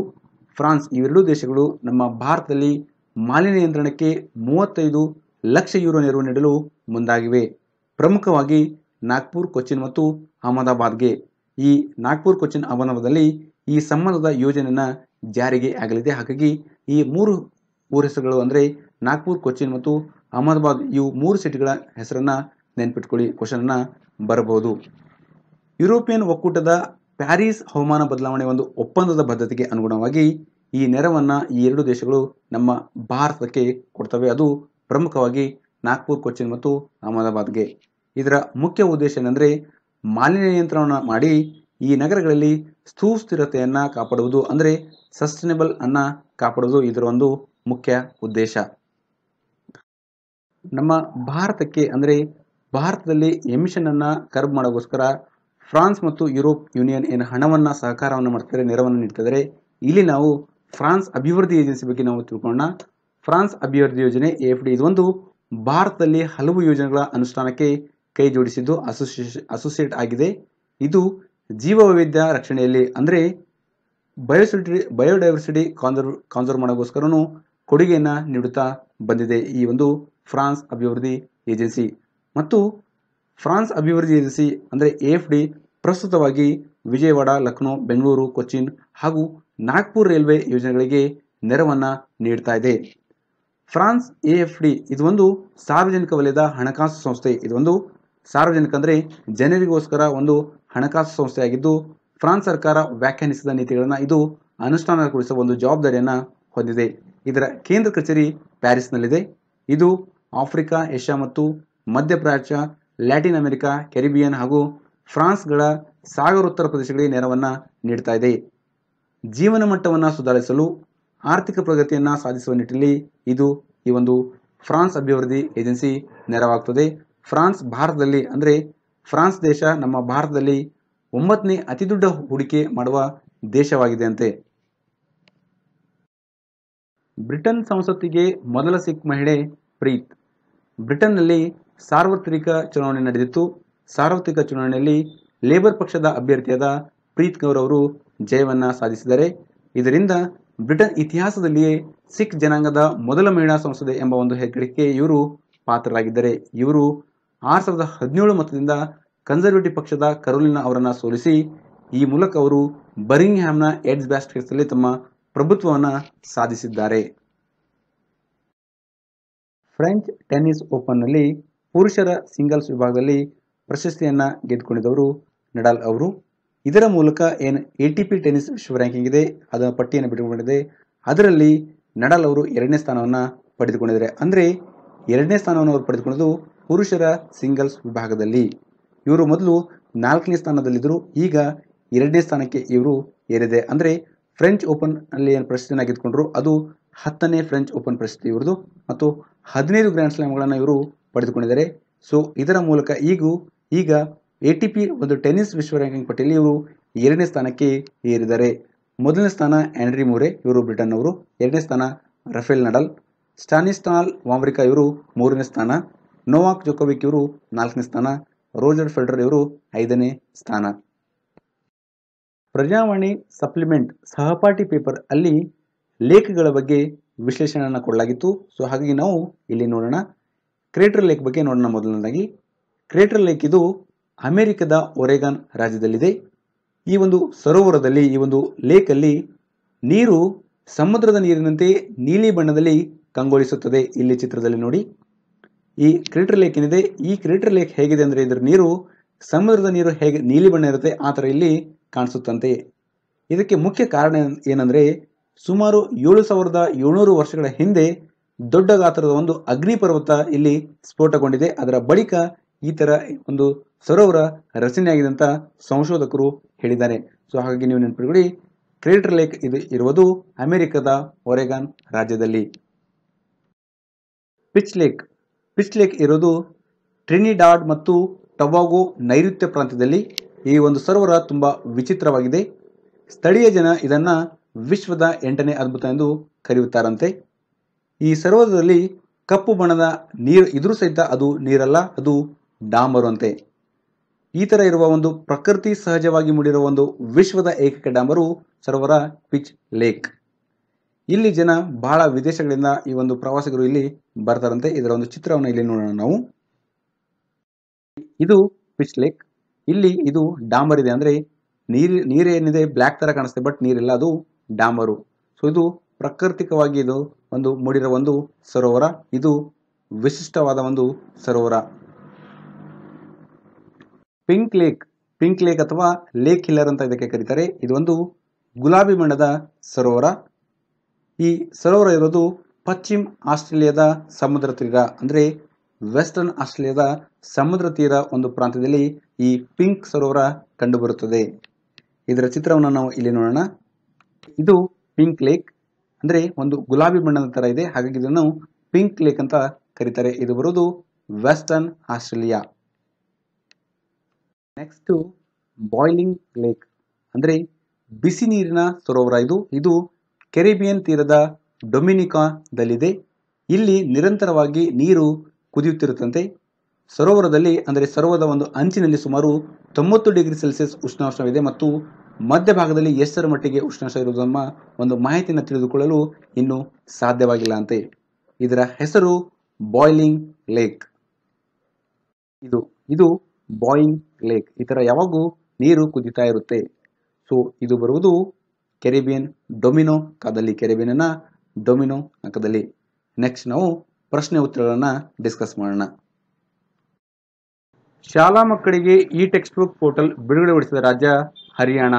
ಫ್ರಾನ್ಸ್ ಇವೆರಡೂ ದೇಶಗಳು ನಮ್ಮ ಭಾರತದಲ್ಲಿ ಮಾಲಿನ್ಯ ನಿಯಂತ್ರಣಕ್ಕೆ ಮೂವತ್ತೈದು ಲಕ್ಷ ಯುರೋ ನೆರವು ನೀಡಲು ಮುಂದಾಗಿವೆ. ಪ್ರಮುಖವಾಗಿ ನಾಗ್ಪುರ್, ಕೊಚ್ಚಿನ್ ಮತ್ತು ಅಹಮದಾಬಾದ್ಗೆ. ಈ ನಾಗ್ಪುರ್, ಕೊಚ್ಚಿನ್ ಅಹಮದಾಬಾದಲ್ಲಿ ಈ ಸಂಬಂಧದ ಯೋಜನೆಯನ್ನು ಜಾರಿಗೆ ಆಗಲಿದೆ. ಹಾಗಾಗಿ ಈ ಮೂರು ಊರ ಹೆಸರುಗಳು ಅಂದರೆ ನಾಗ್ಪುರ್, ಕೊಚ್ಚಿನ್ ಮತ್ತು ಅಹಮದಾಬಾದ್ ಇವು ಮೂರು ಸಿಟಿಗಳ ಹೆಸರನ್ನು ನೆನ್ಪಿಟ್ಕೊಳ್ಳಿ ಕ್ವಶನ್ನ ಬರಬಹುದು ಯುರೋಪಿಯನ್ ಒಕ್ಕೂಟದ ಪ್ಯಾರಿಸ್ ಹವಾಮಾನ ಬದಲಾವಣೆ ಒಂದು ಒಪ್ಪಂದದ ಬದ್ಧತೆಗೆ ಅನುಗುಣವಾಗಿ ಈ ನೆರವನ್ನು ಈ ಎರಡು ದೇಶಗಳು ನಮ್ಮ ಭಾರತಕ್ಕೆ ಕೊಡ್ತವೆ. ಅದು ಪ್ರಮುಖವಾಗಿ ನಾಗ್ಪುರ್, ಕೊಚ್ಚಿನ್ ಮತ್ತು ಅಹಮದಾಬಾದ್ಗೆ. ಇದರ ಮುಖ್ಯ ಉದ್ದೇಶ ಏನಂದ್ರೆ ಮಾಲಿನ್ಯ ನಿಯಂತ್ರಣ ಮಾಡಿ ಈ ನಗರಗಳಲ್ಲಿ ಸುಸ್ಥಿರತೆಯನ್ನು ಕಾಪಾಡುವುದು, ಅಂದ್ರೆ ಸಸ್ಟೈನಬಲ್ ಅನ್ನ ಕಾಪಾಡುವುದು ಇದರ ಒಂದು ಮುಖ್ಯ ಉದ್ದೇಶ. ನಮ್ಮ ಭಾರತಕ್ಕೆ ಅಂದರೆ ಭಾರತದಲ್ಲಿ ಎಮಿಷನ್ ಅನ್ನ ಕರ್ಬ್ ಮಾಡೋಕ್ಕೋಸ್ಕರ ಫ್ರಾನ್ಸ್ ಮತ್ತು ಯುರೋಪ್ ಯೂನಿಯನ್ ಏನು ಹಣವನ್ನು, ಸಹಕಾರವನ್ನು ಮಾಡ್ತಾರೆ ನೆರವನ್ನು ನೀಡ್ತಿದ್ದಾರೆ ಇಲ್ಲಿ ನಾವು ಫ್ರಾನ್ಸ್ ಅಭಿವೃದ್ಧಿ ಏಜೆನ್ಸಿ ಬಗ್ಗೆ ನಾವು ತಿಳ್ಕೊಳ್ಳೋಣ. ಫ್ರಾನ್ಸ್ ಅಭಿವೃದ್ಧಿ ಯೋಜನೆ ಎಫ್ ಡಿ ಇದೊಂದು ಭಾರತದಲ್ಲಿ ಹಲವು ಯೋಜನೆಗಳ ಅನುಷ್ಠಾನಕ್ಕೆ ಕೈ ಜೋಡಿಸಿದ್ದು ಅಸೋಸಿಯೇಷನ್ ಅಸೋಸಿಯೇಟ್ ಆಗಿದೆ. ಇದು ಜೀವ ವೈವಿಧ್ಯ ರಕ್ಷಣೆಯಲ್ಲಿ ಅಂದರೆ ಬಯೋಸಿಟಿ ಬಯೋಡೈವರ್ಸಿಟಿ ಕಾನ್ಸರ್ವ್ ಕಾನ್ಸರ್ವ್ ಮಾಡೋಕ್ಕೋಸ್ಕರನೂ ಕೊಡುಗೆಯನ್ನು ನೀಡುತ್ತಾ ಬಂದಿದೆ ಈ ಒಂದು ಫ್ರಾನ್ಸ್ ಅಭಿವೃದ್ಧಿ ಏಜೆನ್ಸಿ. ಮತ್ತು ಫ್ರಾನ್ಸ್ ಅಭಿವೃದ್ಧಿ ಏಜೆನ್ಸಿ ಅಂದರೆ ಎಫ್ ಡಿ ಪ್ರಸ್ತುತವಾಗಿ ವಿಜಯವಾಡ, ಲಕ್ನೋ, ಬೆಂಗಳೂರು, ಕೊಚ್ಚಿನ್ ಹಾಗೂ ನಾಗ್ಪುರ್ ರೈಲ್ವೆ ಯೋಜನೆಗಳಿಗೆ ನೆರವನ್ನು ನೀಡ್ತಾ ಇದೆ. ಫ್ರಾನ್ಸ್ ಎ ಎಫ್ ಡಿ ಇದು ಒಂದು ಸಾರ್ವಜನಿಕ ವಲಯದ ಹಣಕಾಸು ಸಂಸ್ಥೆ. ಇದೊಂದು ಸಾರ್ವಜನಿಕ ಅಂದರೆ ಜನರಿಗೋಸ್ಕರ ಒಂದು ಹಣಕಾಸು ಸಂಸ್ಥೆಯಾಗಿದ್ದು, ಫ್ರಾನ್ಸ್ ಸರ್ಕಾರ ವ್ಯಾಖ್ಯಾನಿಸಿದ ನೀತಿಗಳನ್ನು ಇದು ಅನುಷ್ಠಾನಗೊಳಿಸುವ ಒಂದು ಜವಾಬ್ದಾರಿಯನ್ನು ಹೊಂದಿದೆ. ಇದರ ಕೇಂದ್ರ ಕಚೇರಿ ಪ್ಯಾರಿಸ್ನಲ್ಲಿದೆ. ಇದು ಆಫ್ರಿಕಾ, ಏಷ್ಯಾ ಮತ್ತು ಮಧ್ಯಪ್ರಾಚ್ಯ ಲ್ಯಾಟಿನ್ ಅಮೆರಿಕಾ, ಕೆರಿಬಿಯನ್ ಹಾಗೂ ಫ್ರಾನ್ಸ್ಗಳ ಸಾಗರೋತ್ತರ ಪ್ರದೇಶಗಳಿಗೆ ನೆರವನ್ನು ನೀಡ್ತಾ ಇದೆ. ಜೀವನ ಮಟ್ಟವನ್ನು ಸುಧಾರಿಸಲು ಆರ್ಥಿಕ ಪ್ರಗತಿಯನ್ನು ಸಾಧಿಸುವ ನಿಟ್ಟಿನಲ್ಲಿ ಇದು ಈ ಒಂದು ಫ್ರಾನ್ಸ್ ಅಭಿವೃದ್ಧಿ ಏಜೆನ್ಸಿ ನೆರವಾಗ್ತದೆ. ಫ್ರಾನ್ಸ್ ಭಾರತದಲ್ಲಿ ಅಂದರೆ ಫ್ರಾನ್ಸ್ ದೇಶ ನಮ್ಮ ಭಾರತದಲ್ಲಿ ಒಂಬತ್ತನೇ ಅತಿದೊಡ್ಡ ಹೂಡಿಕೆ ಮಾಡುವ ದೇಶವಾಗಿದೆ ಅಂತೆ ಬ್ರಿಟನ್ ಸಂಸತ್ತಿಗೆ ಮೊದಲ ಸಿಖ್ ಮಹಿಳೆ ಪ್ರೀತ್. ಬ್ರಿಟನ್ನಲ್ಲಿ ಸಾರ್ವತ್ರಿಕ ಚುನಾವಣೆ ನಡೆದಿತ್ತು. ಸಾರ್ವತ್ರಿಕ ಚುನಾವಣೆಯಲ್ಲಿ ಲೇಬರ್ ಪಕ್ಷದ ಅಭ್ಯರ್ಥಿಯಾದ ಪ್ರೀತ್ ಕೌರ್ ಅವರು ಜಯವನ್ನು ಸಾಧಿಸಿದ್ದಾರೆ ಇದರಿಂದ ಬ್ರಿಟನ್ ಇತಿಹಾಸದಲ್ಲಿಯೇ ಸಿಖ್ ಜನಾಂಗದ ಮೊದಲ ಮಹಿಳಾ ಸಂಸದೆ ಎಂಬ ಒಂದು ಹೆಗ್ಗಳಿಕೆ ಇವರು ಪಾತ್ರರಾಗಿದ್ದಾರೆ. ಇವರು ಆರು ಸಾವಿರದ ಹದಿನೇಳು ಮತದಿಂದ ಕನ್ಸರ್ವೇಟಿವ್ ಪಕ್ಷದ ಕರೋಲಿನ ಅವರನ್ನು ಸೋಲಿಸಿ, ಈ ಮೂಲಕ ಅವರು ಬರಿಂಗ್ಹ್ಯಾಮ್ನ ಎಡ್ಸ್ ಬ್ಯಾಸ್ಕೆಟ್ಸ್ನಲ್ಲಿ ತಮ್ಮ ಪ್ರಭುತ್ವವನ್ನು ಸಾಧಿಸಿದ್ದಾರೆ. ಫ್ರೆಂಚ್ ಟೆನ್ನಿಸ್ ಓಪನ್ನಲ್ಲಿ ಪುರುಷರ ಸಿಂಗಲ್ಸ್ ವಿಭಾಗದಲ್ಲಿ ಪ್ರಶಸ್ತಿಯನ್ನು ಗೆದ್ದುಕೊಂಡಿದ್ದವರು ನಡಾಲ್ ಅವರು. ಇದರ ಮೂಲಕ ಏನು ಎ ಟಿ ಪಿ ಟೆನಿಸ್ ವಿಶ್ವ ರ್ಯಾಂಕಿಂಗ್ ಇದೆ ಅದರ ಪಟ್ಟಿಯನ್ನು ಬಿಟ್ಟುಕೊಂಡಿದೆ. ಅದರಲ್ಲಿ ನಡಾಲ್ ಅವರು ಎರಡನೇ ಸ್ಥಾನವನ್ನು ಪಡೆದುಕೊಂಡಿದ್ದಾರೆ. ಅಂದರೆ ಎರಡನೇ ಸ್ಥಾನವನ್ನು ಅವರು ಪಡೆದುಕೊಂಡಿದ್ದು ಪುರುಷರ ಸಿಂಗಲ್ಸ್ ವಿಭಾಗದಲ್ಲಿ. ಇವರು ಮೊದಲು ನಾಲ್ಕನೇ ಸ್ಥಾನದಲ್ಲಿದ್ದರು ಈಗ ಎರಡನೇ ಸ್ಥಾನಕ್ಕೆ ಇವರು ಏರಿದೆ. ಅಂದರೆ ಫ್ರೆಂಚ್ ಓಪನ್ ಅಲ್ಲಿ ಏನು ಪ್ರಶಸ್ತಿಯನ್ನು ಗೆದ್ದುಕೊಂಡ್ರು, ಅದು ಹತ್ತನೇ ಫ್ರೆಂಚ್ ಓಪನ್ ಪ್ರಶಸ್ತಿ ಇವ್ರದ್ದು. ಮತ್ತು ಹದಿನೈದು ಗ್ರ್ಯಾಂಡ್ ಸ್ಲಾಮ್ಗಳನ್ನು ಇವರು ಪಡೆದುಕೊಂಡಿದ್ದಾರೆ. ಸೊ ಇದರ ಮೂಲಕ ಈಗೂ ಈಗ ಎ ಟಿ ಪಿ ಒಂದು ಟೆನ್ನಿಸ್ ವಿಶ್ವ ರ್ಯಾಂಕಿಂಗ್ ಪಟ್ಟಿಯಲ್ಲಿ ಇವರು ಎರಡನೇ ಸ್ಥಾನಕ್ಕೆ ಏರಿದ್ದಾರೆ. ಮೊದಲನೇ ಸ್ಥಾನ ಆ್ಯಂಡ್ರಿ ಮೂರೆ, ಇವರು ಬ್ರಿಟನ್ ಅವರು ಎರಡನೇ ಸ್ಥಾನ ರಫೇಲ್ ನಡಲ್. ಸ್ಟಾನಿಸ್ಟಾಲ್ ವಾಮ್ರಿಕಾ ಇವರು ಮೂರನೇ ಸ್ಥಾನ. ನೋವಾಕ್ ಜೊಕೋವಿಕ್ ಇವರು ನಾಲ್ಕನೇ ಸ್ಥಾನ. ರೋಜರ್ ಫೆಲ್ಡರ್ ಇವರು ಐದನೇ ಸ್ಥಾನ. ಪ್ರಜಾವಾಣಿ ಸಪ್ಲಿಮೆಂಟ್ ಸಹಪಾಠಿ ಪೇಪರ್ ಅಲ್ಲಿ ಲೇಖಗಳ ಬಗ್ಗೆ ವಿಶ್ಲೇಷಣೆಯನ್ನು ಕೊಡಲಾಗಿತ್ತು. ಸೊ ಹಾಗಾಗಿ ನಾವು ಇಲ್ಲಿ ನೋಡೋಣ. ಕ್ರೇಟರ್ ಲೇಕ್ ಬಗ್ಗೆ ನೋಡೋಣ ಮೊದಲನೇದಾಗಿ. ಕ್ರೇಟರ್ ಲೇಕ್ ಇದು ಅಮೆರಿಕದ ಒರೆಗಾನ್ ರಾಜ್ಯದಲ್ಲಿದೆ. ಈ ಒಂದು ಸರೋವರದಲ್ಲಿ, ಈ ಒಂದು ಲೇಕಲ್ಲಿ ನೀರು ಸಮುದ್ರದ ನೀರಿನಂತೆ ನೀಲಿ ಬಣ್ಣದಲ್ಲಿ ಕಂಗೊಳಿಸುತ್ತದೆ. ಇಲ್ಲಿ ಚಿತ್ರದಲ್ಲಿ ನೋಡಿ. ಈ ಕ್ರೇಟರ್ ಲೇಕ್ ಏನಿದೆ? ಈ ಕ್ರೇಟರ್ ಲೇಕ್ ಹೇಗಿದೆ ಅಂದರೆ ಇದರ ನೀರು ಸಮುದ್ರದ ನೀರು ಹೇಗೆ ನೀಲಿ ಬಣ್ಣ ಇರುತ್ತೆ, ಆ ಥರ ಇಲ್ಲಿ ಕಾಣಿಸುತ್ತಂತೆ. ಇದಕ್ಕೆ ಮುಖ್ಯ ಕಾರಣ ಏನಂದರೆ ಸುಮಾರು ಏಳು ಸಾವಿರದ ಏಳ್ನೂರು ವರ್ಷಗಳ ಹಿಂದೆ ದೊಡ್ಡ ಗಾತ್ರದ ಒಂದು ಅಗ್ನಿ ಪರ್ವತ ಇಲ್ಲಿ ಸ್ಫೋಟಗೊಂಡಿದೆ. ಅದರ ಬಳಿಕ ಈ ತರ ಒಂದು ಸರೋವರ ರಚನೆಯಾಗಿದೆ ಅಂತ ಸಂಶೋಧಕರು ಹೇಳಿದ್ದಾರೆ. ಸೊ ಹಾಗಾಗಿ ನೀವು ನೆನಪಿಟ್ಕೊಳ್ಳಿ ಕ್ರೇಟರ್ ಲೇಕ್ ಇದು ಇರುವುದು ಅಮೆರಿಕದ ಒರೆಗಾನ್ ರಾಜ್ಯದಲ್ಲಿ. ಪಿಚ್ ಲೇಕ್ ಪಿಚ್ ಲೇಕ್ ಇರೋದು ಟ್ರಿನಿಡಾಡ್ ಮತ್ತು ಟೊಬಾಗೋ ನೈಋತ್ಯ ಪ್ರಾಂತ್ಯದಲ್ಲಿ ಈ ಒಂದು ಸರೋವರ ತುಂಬ ವಿಚಿತ್ರವಾಗಿದೆ. ಸ್ಥಳೀಯ ಜನ ಇದನ್ನು ವಿಶ್ವದ ಎಂಟನೇ ಅದ್ಭುತ ಎಂದು ಕರೆಯುತ್ತಾರಂತೆ. ಈ ಸರೋವರದಲ್ಲಿ ಕಪ್ಪು ಬಣ್ಣದ ನೀರು ಇದ್ರೂ ಸಹಿತ ಅದು ನೀರಲ್ಲ, ಅದು ಡಾಮರು ಅಂತೆ ಈ ಥರ ಇರುವ ಒಂದು ಪ್ರಕೃತಿ ಸಹಜವಾಗಿ ಮೂಡಿರುವ ಒಂದು ವಿಶ್ವದ ಏಕೈಕ ಡಾಂಬರು ಸರೋವರ ಪಿಚ್ ಲೇಕ್. ಇಲ್ಲಿ ಜನ ಬಹಳ ವಿದೇಶಗಳಿಂದ ಈ ಒಂದು ಪ್ರವಾಸಿಗರು ಇಲ್ಲಿ ಬರ್ತಾರಂತೆ. ಇದರ ಒಂದು ಚಿತ್ರವನ್ನು ಇಲ್ಲಿ ನೋಡೋಣ ನಾವು. ಇದು ಪಿಚ್ ಲೇಕ್. ಇಲ್ಲಿ ಇದು ಡಾಂಬರ್ ಇದೆ ಅಂದರೆ ನೀರು ನೀರೇನಿದೆ ಬ್ಲ್ಯಾಕ್ ಥರ ಕಾಣಿಸ್ತದೆ, ಬಟ್ ನೀರಿಲ್ಲ, ಅದು ಡಾಂಬರು. ಸೊ ಇದು ಪ್ರಾಕೃತಿಕವಾಗಿ ಇದು ಒಂದು ಮೂಡಿರುವ ಒಂದು ಸರೋವರ. ಇದು ವಿಶಿಷ್ಟವಾದ ಒಂದು ಸರೋವರ. ಪಿಂಕ್ ಲೇಕ್ ಪಿಂಕ್ ಲೇಕ್ ಅಥವಾ ಲೇಕ್ ಹಿಲ್ಲರ್ ಅಂತ ಇದಕ್ಕೆ ಕರೀತಾರೆ. ಇದು ಒಂದು ಗುಲಾಬಿ ಬಣ್ಣದ ಸರೋವರ. ಈ ಸರೋವರ ಇರೋದು ಪಶ್ಚಿಮ ಆಸ್ಟ್ರೇಲಿಯಾದ ಸಮುದ್ರ ತೀರ, ಅಂದರೆ ವೆಸ್ಟರ್ನ್ ಆಸ್ಟ್ರೇಲಿಯಾದ ಸಮುದ್ರ ತೀರ ಒಂದು ಪ್ರಾಂತ್ಯದಲ್ಲಿ ಈ ಪಿಂಕ್ ಸರೋವರ ಕಂಡುಬರುತ್ತದೆ. ಇದರ ಚಿತ್ರವನ್ನು ನಾವು ಇಲ್ಲಿ ನೋಡೋಣ. ಇದು ಪಿಂಕ್ ಲೇಕ್ ಅಂದರೆ ಒಂದು ಗುಲಾಬಿ ಬಣ್ಣದ ತರ ಇದೆ. ಹಾಗಾಗಿ ಇದನ್ನು ಪಿಂಕ್ ಲೇಕ್ ಅಂತ ಕರೀತಾರೆ. ಇದು ಬರೋದು western Australia next boiling lake ಅಂದ್ರೆ ಬಿಸಿ ನೀರಿನ ಸರೋವರ ಇದು. ಇದು ಕೆರಿಬಿಯನ್ ತೀರದ ಡೊಮಿನಿಕಾದಲ್ಲಿದೆ ಇಲ್ಲಿ ನಿರಂತರವಾಗಿ ನೀರು ಕುದಿಯುತ್ತಿರುತ್ತಂತೆ. ಸರೋವರದಲ್ಲಿ ಅಂದರೆ ಸರೋವರದ ಒಂದು ಅಂಚಿನಲ್ಲಿ ಸುಮಾರು ತೊಂಬತ್ತು ಡಿಗ್ರಿ ಸೆಲ್ಸಿಯಸ್ ಉಷ್ಣಾಂಶವಿದೆ ಮತ್ತು ಮಧ್ಯಭಾಗದಲ್ಲಿ ಎಷ್ಟರ ಮಟ್ಟಿಗೆ ಉಷ್ಣಾಂಶ ಇರುವುದನ್ನ ಒಂದು ಮಾಹಿತಿಯನ್ನು ತಿಳಿದುಕೊಳ್ಳಲು ಇನ್ನೂ ಸಾಧ್ಯವಾಗಿಲ್ಲ ಅಂತೆ. ಇದರ ಹೆಸರು ಬಾಯ್ಲಿಂಗ್ ಲೇಕ್ ಇದು ಇದು ಬಾಯ್ಲಿಂಗ್ ಲೇಕ್ ಈ ಥರ ಯಾವಾಗೂ ನೀರು ಕುದಿತಾ ಇರುತ್ತೆ. ಸೊ ಇದು ಬರುವುದು ಕೆರಿಬಿಯನ್ ಡೊಮಿನೋ ಕಾದಲ್ಲಿ ಕೆರಿಬಿಯನ್ನ ಡೊಮಿನೋ ಅಂಕದಲ್ಲಿ. ನೆಕ್ಸ್ಟ್ ನಾವು ಪ್ರಶ್ನೆ ಉತ್ತರಗಳನ್ನು ಡಿಸ್ಕಸ್ ಮಾಡೋಣ. ಶಾಲಾ ಮಕ್ಕಳಿಗೆ ಈ ಟೆಕ್ಸ್ಟ್ ಬುಕ್ ಪೋರ್ಟಲ್ ಬಿಡುಗಡೆಗೊಳಿಸಿದ ರಾಜ್ಯ ಹರಿಯಾಣ.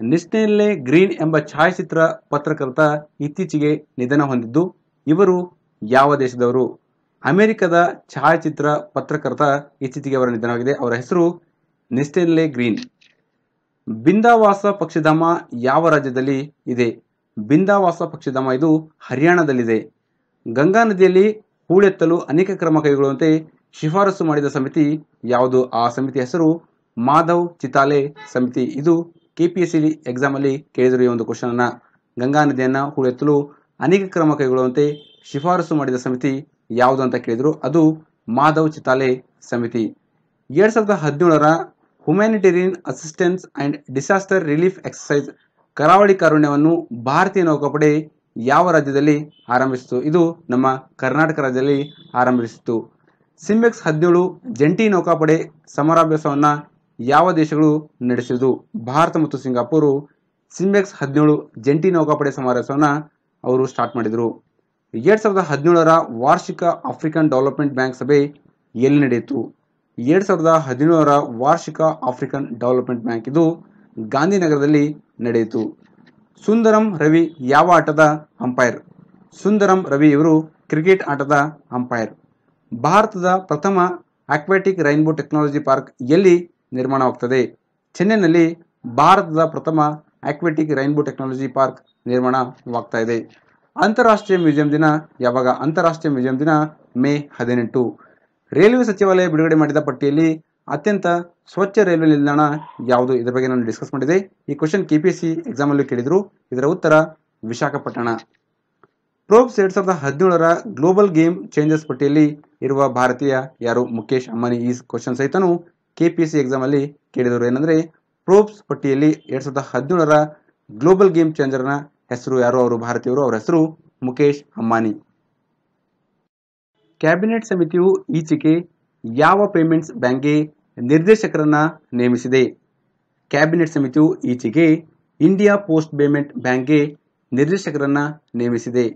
ನಿಸ್ನೆಲ್ಲೆ ಗ್ರೀನ್ ಎಂಬ ಛಾಯಾಚಿತ್ರ ಪತ್ರಕರ್ತ ಇತ್ತೀಚೆಗೆ ನಿಧನ ಹೊಂದಿದ್ದು, ಇವರು ಯಾವ ದೇಶದವರು? ಅಮೆರಿಕದ ಛಾಯಾಚಿತ್ರ ಪತ್ರಕರ್ತ ಇತ್ತೀಚೆಗೆ ಅವರ ನಿಧನವಾಗಿದೆ. ಅವರ ಹೆಸರು ನಿಸ್ಟೆಲ್ಲೆ ಗ್ರೀನ್. ಬಿಂದಾವಾಸ ಪಕ್ಷಿಧಾಮ ಯಾವ ರಾಜ್ಯದಲ್ಲಿ ಇದೆ? ಬಿಂದಾವಾಸ ಪಕ್ಷಿಧಾಮ ಇದು ಹರಿಯಾಣದಲ್ಲಿದೆ. ಗಂಗಾ ನದಿಯಲ್ಲಿ ಹೂಳೆತ್ತಲು ಅನೇಕ ಕ್ರಮ ಕೈಗೊಳ್ಳುವಂತೆ ಶಿಫಾರಸು ಮಾಡಿದ ಸಮಿತಿ ಯಾವುದು? ಆ ಸಮಿತಿ ಹೆಸರು ಮಾಧವ್ ಚಿತಾಲೆ ಸಮಿತಿ. ಇದು ಕೆ ಪಿ ಎಸ್ ಸಿ ಎಕ್ಸಾಮಲ್ಲಿ ಕೇಳಿದರು ಈ ಒಂದು ಕ್ವಶನನ್ನು ಗಂಗಾ ನದಿಯನ್ನು ಹೂಳೆತ್ತಲು ಅನೇಕ ಕ್ರಮ ಕೈಗೊಳ್ಳುವಂತೆ ಶಿಫಾರಸು ಮಾಡಿದ ಸಮಿತಿ ಯಾವುದು ಅಂತ ಕೇಳಿದರು ಅದು ಮಾಧವ್ ಚಿತಾಲೆ ಸಮಿತಿ. ಎರಡು ಸಾವಿರದ ಹದಿನೇಳರ humanitarian assistance and disaster relief exercise ಕರಾವಳಿ ಕಾರುಣ್ಯವನ್ನು ಭಾರತೀಯ ನೌಕಾಪಡೆ ಯಾವ ರಾಜ್ಯದಲ್ಲಿ ಆರಂಭಿಸಿತು? ಇದು ನಮ್ಮ ಕರ್ನಾಟಕ ರಾಜ್ಯದಲ್ಲಿ ಆರಂಭಿಸಿತು. ಸಿಂಬೆಕ್ಸ್ ಹದಿನೇಳು ಜಂಟಿ ನೌಕಾಪಡೆ ಸಮರಾಭ್ಯಾಸವನ್ನು ಯಾವ ದೇಶಗಳು ನಡೆಸಿದ್ದು ಭಾರತ ಮತ್ತು ಸಿಂಗಾಪುರು ಸಿಂಬೆಕ್ಸ್ ಹದಿನೇಳು ಜಂಟಿ ನೌಕಾಪಡೆ ಸಮಾವೇಶವನ್ನು ಅವರು ಸ್ಟಾರ್ಟ್ ಮಾಡಿದರು. ಎರಡು ಸಾವಿರದ ಹದಿನೇಳರ ವಾರ್ಷಿಕ ಆಫ್ರಿಕನ್ ಡೆವಲಪ್ಮೆಂಟ್ ಬ್ಯಾಂಕ್ ಸಭೆ ಎಲ್ಲಿ ನಡೆಯಿತು? ಎರಡು ಸಾವಿರದ ಹದಿನೇಳರ ವಾರ್ಷಿಕ ಆಫ್ರಿಕನ್ ಡೆವಲಪ್ಮೆಂಟ್ ಬ್ಯಾಂಕ್ ಇದು ಗಾಂಧಿನಗರದಲ್ಲಿ ನಡೆಯಿತು. ಸುಂದರಂ ರವಿ ಯಾವ ಆಟದ ಅಂಪೈರ್ ಸುಂದರಂ ರವಿ ಇವರು ಕ್ರಿಕೆಟ್ ಆಟದ ಅಂಪೈರ್ ಭಾರತದ ಪ್ರಥಮ ಅಕ್ವಾಟಿಕ್ ರೈನ್ಬೋ ಟೆಕ್ನಾಲಜಿ ಪಾರ್ಕ್ ಎಲ್ಲಿ ನಿರ್ಮಾಣವಾಗ್ತದೆ ಚೆನ್ನೈನಲ್ಲಿ ಭಾರತದ ಪ್ರಥಮ ಆಕ್ವೆಟಿಕ್ ರೈನ್ಬೋ ಟೆಕ್ನಾಲಜಿ ಪಾರ್ಕ್ ನಿರ್ಮಾಣವಾಗ್ತಾ ಇದೆ. ಅಂತಾರಾಷ್ಟ್ರೀಯ ಮ್ಯೂಸಿಯಂ ದಿನ ಯಾವಾಗ? ಅಂತಾರಾಷ್ಟ್ರೀಯ ಮ್ಯೂಸಿಯಂ ದಿನ ಮೇ ಹದಿನೆಂಟು. ರೈಲ್ವೆ ಸಚಿವಾಲಯ ಬಿಡುಗಡೆ ಮಾಡಿದ ಪಟ್ಟಿಯಲ್ಲಿ ಅತ್ಯಂತ ಸ್ವಚ್ಛ ರೈಲ್ವೆ ನಿಲ್ದಾಣ ಯಾವುದು? ಇದರ ಬಗ್ಗೆ ನಾನು ಡಿಸ್ಕಸ್ ಮಾಡಿದೆ. ಈ question K P S C ಎಕ್ಸಾಮಲ್ಲಿ ಕೇಳಿದ್ರು. ಇದರ ಉತ್ತರ ವಿಶಾಖಪಟ್ಟಣ. ಪ್ರೋಬ್ಸ್ ಎರಡ್ ಸಾವಿರದ ಹದಿನೇಳರ ಗ್ಲೋಬಲ್ ಗೇಮ್ ಚೇಂಜಸ್ ಪಟ್ಟಿಯಲ್ಲಿ ಇರುವ ಭಾರತೀಯ ಯಾರು? ಮುಖೇಶ್ ಅಂಬಾನಿ. ಈ ಕ್ವಶನ್ ಸಹಿತನು ಕೆ ಪಿ ಸಿ ಎಕ್ಸಾಮ್ ಅಲ್ಲಿ ಕೇಳಿದವರು ಏನಂದ್ರೆ ಪ್ರೋಬ್ಸ್ ಪಟ್ಟಿಯಲ್ಲಿ ಎರಡ್ ಸಾವಿರದ ಹದಿನೇಳರ ಗ್ಲೋಬಲ್ ಗೇಮ್ ಚೇಂಜರ್ನ ಹೆಸರು ಯಾರು ಅವರು, ಭಾರತೀಯರು, ಅವರ ಹೆಸರು ಮುಖೇಶ್ ಅಂಬಾನಿ. ಕ್ಯಾಬಿನೆಟ್ ಸಮಿತಿಯು ಈಚೆಗೆ ಯಾವ ಪೇಮೆಂಟ್ಸ್ ಬ್ಯಾಂಕ್ಗೆ ನಿರ್ದೇಶಕರನ್ನ ನೇಮಿಸಿದೆ? ಕ್ಯಾಬಿನೆಟ್ ಸಮಿತಿಯು ಈಚೆಗೆ ಇಂಡಿಯಾ ಪೋಸ್ಟ್ ಪೇಮೆಂಟ್ ಬ್ಯಾಂಕ್ಗೆ ನಿರ್ದೇಶಕರನ್ನ ನೇಮಿಸಿದೆ.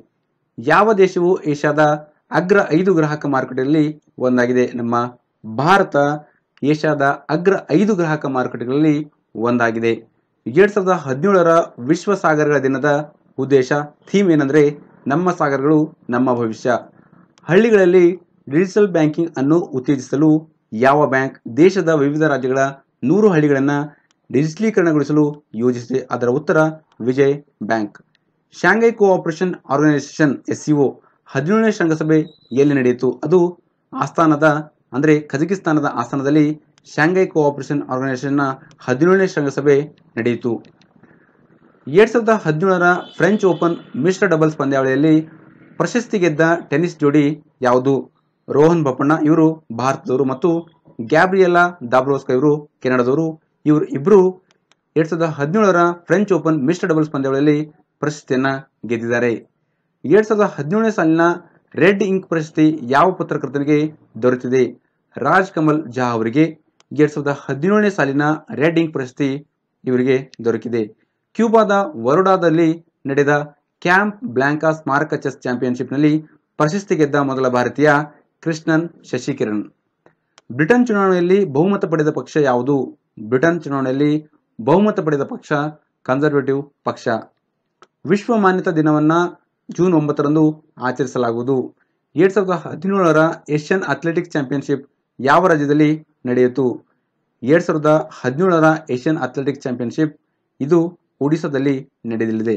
ಯಾವ ದೇಶವು ಏಷ್ಯಾದ ಅಗ್ರ ಐದು ಗ್ರಾಹಕ ಮಾರುಕಟ್ಟೆಯಲ್ಲಿ ಒಂದಾಗಿದೆ? ನಮ್ಮ ಭಾರತ ಏಷ್ಯಾದ ಅಗ್ರ ಐದು ಗ್ರಾಹಕ ಮಾರುಕಟ್ಟೆಗಳಲ್ಲಿ ಒಂದಾಗಿದೆ. ಎರಡ್ ಸಾವಿರದ ಹದಿನೇಳರ ವಿಶ್ವ ಸಾಗರಗಳ ದಿನದ ಉದ್ದೇಶ, ಥೀಮ್ ಏನಂದ್ರೆ ನಮ್ಮ ಸಾಗರಗಳು, ನಮ್ಮ ಭವಿಷ್ಯ. ಹಳ್ಳಿಗಳಲ್ಲಿ ಡಿಜಿಟಲ್ ಬ್ಯಾಂಕಿಂಗ್ ಅನ್ನು ಉತ್ತೇಜಿಸಲು ಯಾವ ಬ್ಯಾಂಕ್ ದೇಶದ ವಿವಿಧ ರಾಜ್ಯಗಳ ನೂರು ಹಳ್ಳಿಗಳನ್ನು ಡಿಜಿಟಲೀಕರಣಗೊಳಿಸಲು ಯೋಜಿಸಿದೆ. ಅದರ ಉತ್ತರ, Vijay bank. Shanghai cooperation organisation, SCO, ಹದಿನೇಳನೇ ಶೃಂಗಸಭೆ ಎಲ್ಲಿ ನಡೆಯಿತು? ಅದು ಆಸ್ಥಾನದ ಅಂದರೆ ಕಜಕಿಸ್ತಾನದ ಆಸ್ಥಾನದಲ್ಲಿ ಶಾಂಘೈ ಕೋಆಪರೇಷನ್ ಆರ್ಗನೈಸೇಷನ್ನ ಹದಿನೇಳನೇ ಶೃಂಗಸಭೆ ನಡೆಯಿತು. ಎರಡ್ ಸಾವಿರದ ಹದಿನೇಳರ ಫ್ರೆಂಚ್ ಓಪನ್ ಮಿಶ್ರ ಡಬಲ್ಸ್ ಪಂದ್ಯಾವಳಿಯಲ್ಲಿ ಪ್ರಶಸ್ತಿ ಗೆದ್ದ ಟೆನಿಸ್ ಜೋಡಿ ಯಾವುದು? ರೋಹನ್ ಬಪ್ಪಣ್ಣ ಇವರು ಭಾರತದವರು ಮತ್ತು ಗ್ಯಾಬ್ರಿಯೆಲಾ ದಾಬ್ರೋಸ್ಕಾ ಇವರು ಕೆನಡಾದವರು. ಇವರು ಇಬ್ಬರು ಎರಡ್ ಸಾವಿರದ ಹದಿನೇಳರ ಫ್ರೆಂಚ್ ಓಪನ್ ಮಿಶ್ರ ಡಬಲ್ಸ್ ಪಂದ್ಯಾವಳಿಯಲ್ಲಿ ಪ್ರಶಸ್ತಿಯನ್ನು ಗೆದ್ದಿದ್ದಾರೆ. ಎರಡ್ ಸಾವಿರದ ಹದಿನೇಳನೇ ಸಾಲಿನ ರೆಡ್ ಇಂಕ್ ಪ್ರಶಸ್ತಿ ಯಾವ ಪತ್ರಕರ್ತನಿಗೆ ದೊರೆತಿದೆ? ರಾಜ್ ಕಮಲ್ ಜಾ ಅವರಿಗೆ ಎರಡ್ ಸಾವಿರದ ಹದಿನೇಳನೇ ಸಾಲಿನ ರೆಡ್ ಇಂಕ್ ಪ್ರಶಸ್ತಿ ಇವರಿಗೆ ದೊರಕಿದೆ. ಕ್ಯೂಬಾದ ವರುಡಾದಲ್ಲಿ ನಡೆದ ಕ್ಯಾಂಪ್ ಬ್ಲಾಂಕಾ ಸ್ಮಾರಕ ಚೆಸ್ ಚಾಂಪಿಯನ್ಶಿಪ್ನಲ್ಲಿ ಪ್ರಶಸ್ತಿ ಗೆದ್ದ ಮೊದಲ ಭಾರತೀಯ ಕೃಷ್ಣನ್ ಶಶಿಕಿರಣ್. ಬ್ರಿಟನ್ ಚುನಾವಣೆಯಲ್ಲಿ ಬಹುಮತ ಪಡೆದ ಪಕ್ಷ ಯಾವುದು? ಬ್ರಿಟನ್ ಚುನಾವಣೆಯಲ್ಲಿ ಬಹುಮತ ಪಡೆದ ಪಕ್ಷ ಕನ್ಸರ್ವೇಟಿವ್ ಪಕ್ಷ. ವಿಶ್ವ ಮಾನ್ಯತಾ ದಿನವನ್ನ ಜೂನ್ ಒಂಬತ್ತರಂದು ಆಚರಿಸಲಾಗುವುದು. ಎರಡ್ ಸಾವಿರದ ಹದಿನೇಳರ ಏಷ್ಯನ್ ಅಥ್ಲೆಟಿಕ್ಸ್ ಚಾಂಪಿಯನ್ಶಿಪ್ ಯಾವ ರಾಜ್ಯದಲ್ಲಿ ನಡೆಯಿತು? ಎರಡ್ ಸಾವಿರದ ಹದಿನೇಳರ ಏಷ್ಯನ್ ಅಥ್ಲೆಟಿಕ್ಸ್ ಚಾಂಪಿಯನ್ಶಿಪ್ ಇದು ಒಡಿಶಾದಲ್ಲಿ ನಡೆಯಲಿದೆ.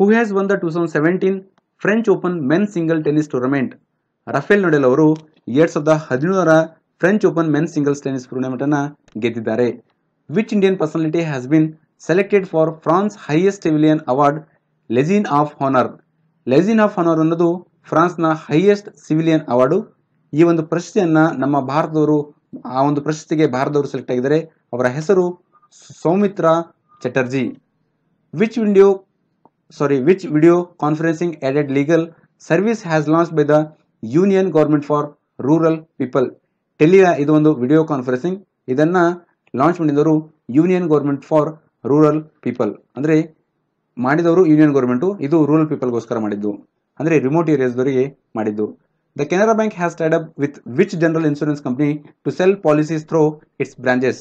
Who has won the two thousand seventeen French Open men single tennis tournament Rafael Nadal ಅವರು ಎರಡ್ ಸಾವಿರದ ಹದಿನೇಳರ French Open men singles tennis tournament ಅನ್ನು ಗೆದ್ದಿದ್ದಾರೆ. Which Indian personality has been selected for France highest civilian award Legion of Honour Legion of Honour ಅನ್ನೋದು ಫ್ರಾನ್ಸ್ನ highest civilian award ಈ ಒಂದು ಪ್ರಶಸ್ತಿಯನ್ನ ನಮ್ಮ ಭಾರತದವರು, ಆ ಒಂದು ಪ್ರಶಸ್ತಿಗೆ ಭಾರತದವರು ಸೆಲೆಕ್ಟ್ ಆಗಿದ್ದಾರೆ. ಅವರ ಹೆಸರು Soumitra Chatterjee. Which video sorry which video conferencing aided legal service has launch by the union government for rural people ಟೆಲಿಯ ಇದು ಒಂದು ವಿಡಿಯೋ ಕಾನ್ಫರೆನ್ಸಿಂಗ್ ಇದನ್ನ ಲಾಂಚ್ ಮಾಡಿದವರು union government for rural people ಅಂದ್ರೆ ಮಾಡಿದವರು ಯೂನಿಯನ್ ಗೌರ್ಮೆಂಟು ಇದು ರೂರಲ್ ಪೀಪಲ್ಗೋಸ್ಕರ ಮಾಡಿದ್ದು. ಅಂದ್ರೆ ರಿಮೋಟ್ ಏರಿಯಾಸ್ದವರಿಗೆ ಮಾಡಿದ್ದು. The Canara bank has tied up with which general insurance company to sell policies through its branches?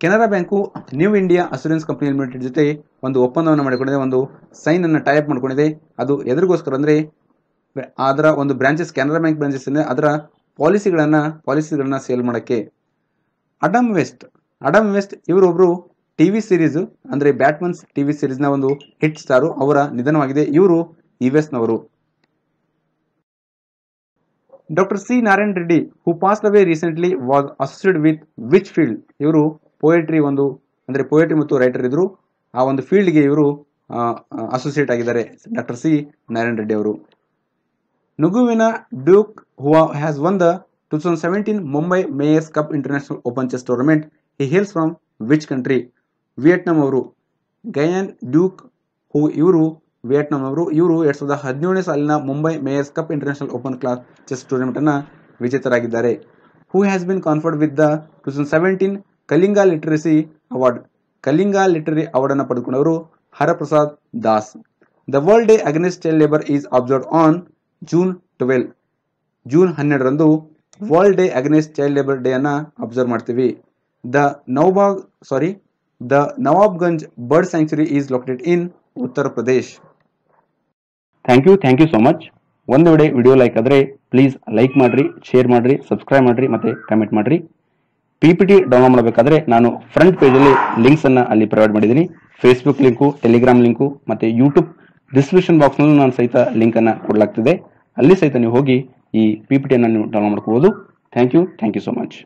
Canara bank new India assurance company limited ಜೊತೆ ಒಂದು ಒಪ್ಪಂದವನ್ನು ಮಾಡಿಕೊಂಡಿದೆ, ಒಂದು ಸೈನ್ ಅನ್ನು ಟೈಪ್ ಮಾಡಿಕೊಂಡಿದೆ. ಅದು ಎದುರಿಗೋಸ್ಕರ ಅಂದರೆ, ಅದರ ಒಂದು ಬ್ರಾಂಚಸ್ ಕೆನರಾ ಬ್ಯಾಂಕ್ ಬ್ರಾಂಚಸ್ ಅಂದರೆ ಅದರ ಪಾಲಿಸಿಗಳನ್ನು ಪಾಲಿಸಿಗಳನ್ನು ಸೇಲ್ ಮಾಡೋಕ್ಕೆ. ಅಡಮ್ ವೆಸ್ಟ್ ಅಡಮ್ ವೆಸ್ಟ್ ಇವರೊಬ್ಬರು ಟಿ ವಿ ಸೀರೀಸು ಅಂದರೆ ಬ್ಯಾಟ್ಮನ್ಸ್ ಟಿ ವಿ ಸೀರೀಸ್ನ ಒಂದು ಹಿಟ್ ಸ್ಟಾರು ಅವರ ನಿಧನವಾಗಿದೆ. ಇವರು ನವರು. Doctor C Narayan Reddy who passed away recently was associate with which field ಇವರು ಪೋಯೆಟ್ರಿ ಒಂದು, ಅಂದರೆ ಪೋಯೆಟ್ರಿ ಮತ್ತು ರೈಟರ್ ಇದ್ರು. ಆ ಒಂದು ಫೀಲ್ಡ್ಗೆ ಇವರು ಅಸೋಸಿಯೇಟ್ ಆಗಿದ್ದಾರೆ ಡಾಕ್ಟರ್ ಸಿ ನಾರಾಯಣ್ ರೆಡ್ಡಿ ಅವರು. Nguyen Duc Hoa has won the two thousand seventeen Mumbai mayor's cup international open chess tournament he hails from which country Vietnam ಅವರು. ಗಯನ್ ಡ್ಯೂಕ್ ಹೂ ಇವರು ವಿಯೆಟ್ನಾಂ ಅವರು ಇವರು ಎರಡ್ ಸಾವಿರದ ಹದಿನೇಳನೇ ಸಾಲಿನ Mumbai mayor's cup international open class chess tournament ಅನ್ನ ವಿಜೇತರಾಗಿದ್ದಾರೆ. Who has been conferred with the two thousand seventeen Kalinga literacy award? Kalinga literary award ಅನ್ನು ಪಡೆದುಕೊಂಡವರು Haraprasad Das. The world day against child labour is observe on June twelve June ಹನ್ನೆರಡರಂದು world day against child labour day ಅನ್ನ observe ಮಾಡ್ತೀವಿ. The Naubagh sorry the Nawabganj bird sanctuary is located in Uttar Pradesh thank you thank you so much ಒಂದು ವೇಳೆ video like ಆದರೆ please like ಮಾಡಿರಿ share ಮಾಡಿರಿ subscribe ಮಾಡಿರಿ, ಮತ್ತು comment ಮಾಡಿರಿ. ಪಿ ಪಿ ಟಿ ಡೌನ್ಲೋಡ್ ಮಾಡಬೇಕಾದ್ರೆ ನಾನು ಫ್ರಂಟ್ ಪೇಜಲ್ಲಿ ಲಿಂಕ್ಸನ್ನು ಅಲ್ಲಿ ಪ್ರೊವೈಡ್ ಮಾಡಿದ್ದೀನಿ. ಫೇಸ್ಬುಕ್ ಲಿಂಕು ಟೆಲಿಗ್ರಾಮ್ ಲಿಂಕು ಮತ್ತು ಯೂಟ್ಯೂಬ್ ಡಿಸ್ಕ್ರಿಪ್ಷನ್ ಬಾಕ್ಸ್ನಲ್ಲೂ ನಾನು ಸಹಿತ ಲಿಂಕನ್ನು ಕೊಡಲಾಗ್ತಿದೆ. ಅಲ್ಲಿ ಸಹಿತ ನೀವು ಹೋಗಿ ಈ ಪಿ ಪಿ ಟಿಯನ್ನು ನೀವು ಡೌನ್ಲೋಡ್ ಮಾಡ್ಕೋಬೋದು. Thank you thank you so much